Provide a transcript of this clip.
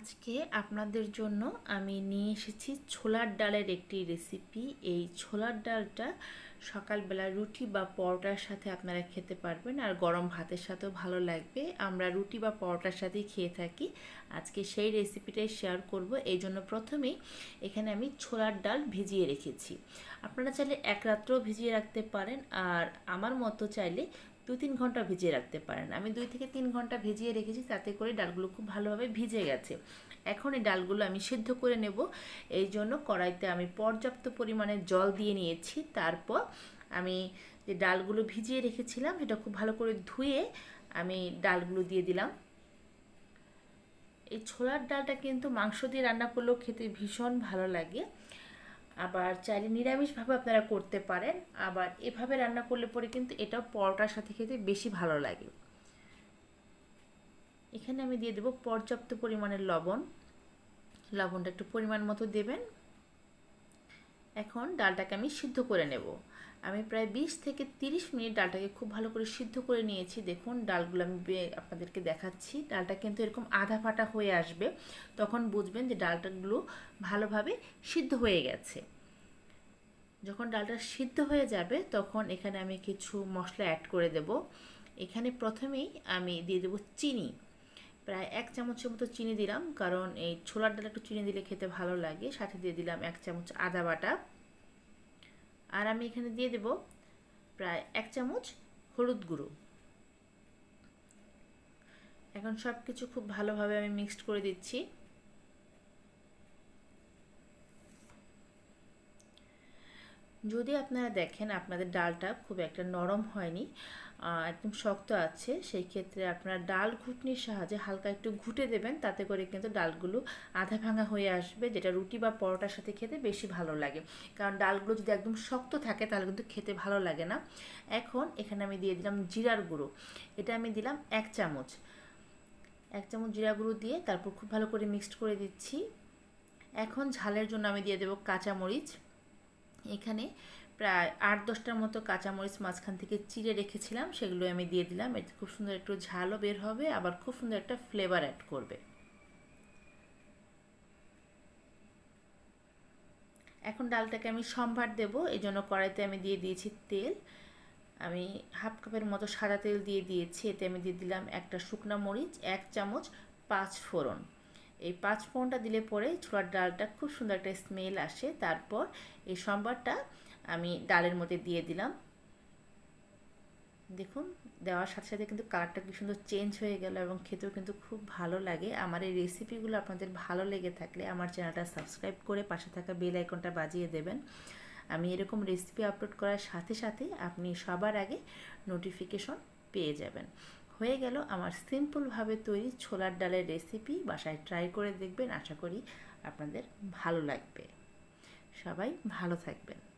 আজকে আপনাদের জন্য আমি নিয়ে এসেছি ছোলার ডালের একটি রেসিপি এই ছোলার ডালটা সকালবেলা রুটি বা পরোটার সাথে আপনারা খেতে পারবেন আর গরম ভাতের সাথেও ভালো লাগবে। আমরা রুটি বা পরোটার সাথেই খেয়ে থাকি। আজকে সেই রেসিপিটাই শেয়ার করব। এই জন্য প্রথমেই এখানে আমি ছোলার ডাল ভিজিয়ে রেখেছি। আপনারা চাইলে এক রাত্রেও ভিজিয়ে রাখতে পারেন। আর আমার মতো চাইলে দু তিন ঘণ্টা ভিজিয়ে রাখতে পারেন। আমি দুই থেকে তিন ঘণ্টা ভিজিয়ে রেখেছি, তাতে করে ডালগুলো খুব ভালোভাবে ভিজে গেছে। এখন এই ডালগুলো আমি সিদ্ধ করে নেব। এই জন্য কড়াইতে আমি পর্যাপ্ত পরিমাণে জল দিয়ে নিয়েছি। তারপর আমি যে ডালগুলো ভিজিয়ে রেখেছিলাম সেটা খুব ভালো করে ধুয়ে আমি ডালগুলো দিয়ে দিলাম। এই ছোলার ডালটা কিন্তু মাংস দিয়ে রান্না করলেও খেতে ভীষণ ভালো লাগে। আবার চাইলে নিরামিষভাবে আপনারা করতে পারেন। আবার এভাবে রান্না করলে পরে কিন্তু এটা পরোটার সাথে খেতে বেশি ভালো লাগে। এখানে আমি দিয়ে দেবো পর্যাপ্ত পরিমাণের লবণ। লবণটা একটু পরিমাণ মতো দেবেন। এখন ডালটাকে আমি সিদ্ধ করে নেব। আমি প্রায় বিশ থেকে তিরিশ মিনিট ডালটাকে খুব ভালো করে সিদ্ধ করে নিয়েছি। দেখুন, ডালগুলো আমি আপনাদেরকে দেখাচ্ছি। ডালটা কিন্তু এরকম আধা ফাটা হয়ে আসবে। তখন বুঝবেন যে ডালটাগুলো ভালোভাবে সিদ্ধ হয়ে গেছে। যখন ডালটা সিদ্ধ হয়ে যাবে, তখন এখানে আমি কিছু মশলা অ্যাড করে দেব। এখানে প্রথমেই আমি দিয়ে দেবো চিনি। প্রায় এক চামচের মতো চিনি দিলাম, কারণ এই ছোলার ডাল একটু চিনি দিলে খেতে ভালো লাগে। সাথে দিয়ে দিলাম এক চামচ আদা বাটা। আর আমি এখানে দিয়ে দেব প্রায় এক চামচ হলুদ গুঁড়ো। এখন সব কিছু খুব ভালোভাবে আমি মিক্সড করে দিচ্ছি। যদি আপনারা দেখেন আপনাদের ডালটা খুব একটা নরম হয়নি একদম শক্ত আছে, সেই ক্ষেত্রে আপনারা ডাল ঘুটনির সাহায্যে হালকা একটু ঘুটে দেবেন, তাতে করে কিন্তু ডালগুলো আধা ভাঙা হয়ে আসবে, যেটা রুটি বা পরোটার সাথে খেতে বেশি ভালো লাগে। কারণ ডালগুলো যদি একদম শক্ত থাকে, তাহলে কিন্তু খেতে ভালো লাগে না। এখন এখানে আমি দিয়ে দিলাম জিরার গুঁড়ো। এটা আমি দিলাম এক চামচ। এক চামচ জিরা গুঁড়ো দিয়ে তারপর খুব ভালো করে মিক্সড করে দিচ্ছি। এখন ঝালের জন্য আমি দিয়ে দেবো কাঁচামরিচ। এখানে প্রায় আট দশটার মতো কাঁচামরিচ মাঝখান থেকে চিড়ে রেখেছিলাম সেগুলো আমি দিয়ে দিলাম। এতে খুব সুন্দর একটু ঝালও বের হবে, আবার খুব সুন্দর একটা ফ্লেভার অ্যাড করবে। এখন ডালটাকে আমি সম্ভার দেব এই জন্য কড়াইতে আমি দিয়ে দিয়েছি তেল। আমি হাফ কাপের মতো সাদা তেল দিয়ে দিয়েছি, এতে আমি দিয়ে দিলাম একটা শুকনো মরিচ, এক চামচ পাঁচ ফোড়ন। এই পাঁচ ফোড়নটা দিলে পরে ছোলার ডালটা খুব সুন্দর একটা স্মেল আসে। তারপর এই সম্বারটা আমি ডালের মধ্যে দিয়ে দিলাম। দেখুন, দেওয়ার সাথে সাথে কিন্তু কালারটা কি সুন্দর চেঞ্জ হয়ে গেল এবং খেতেও কিন্তু খুব ভালো লাগে। আমার এই রেসিপিগুলো আপনাদের ভালো লেগে থাকলে আমার চ্যানেলটা সাবস্ক্রাইব করে পাশে থাকা বেল আইকনটা বাজিয়ে দেবেন। আমি এরকম রেসিপি আপলোড করার সাথে সাথে আপনি সবার আগে নোটিফিকেশন পেয়ে যাবেন। হয়ে গেল আমার সিম্পলভাবে তৈরি ছোলার ডালের রেসিপি। বাসায় ট্রাই করে দেখবেন, আশা করি আপনাদের ভালো লাগবে। সবাই ভালো থাকবেন।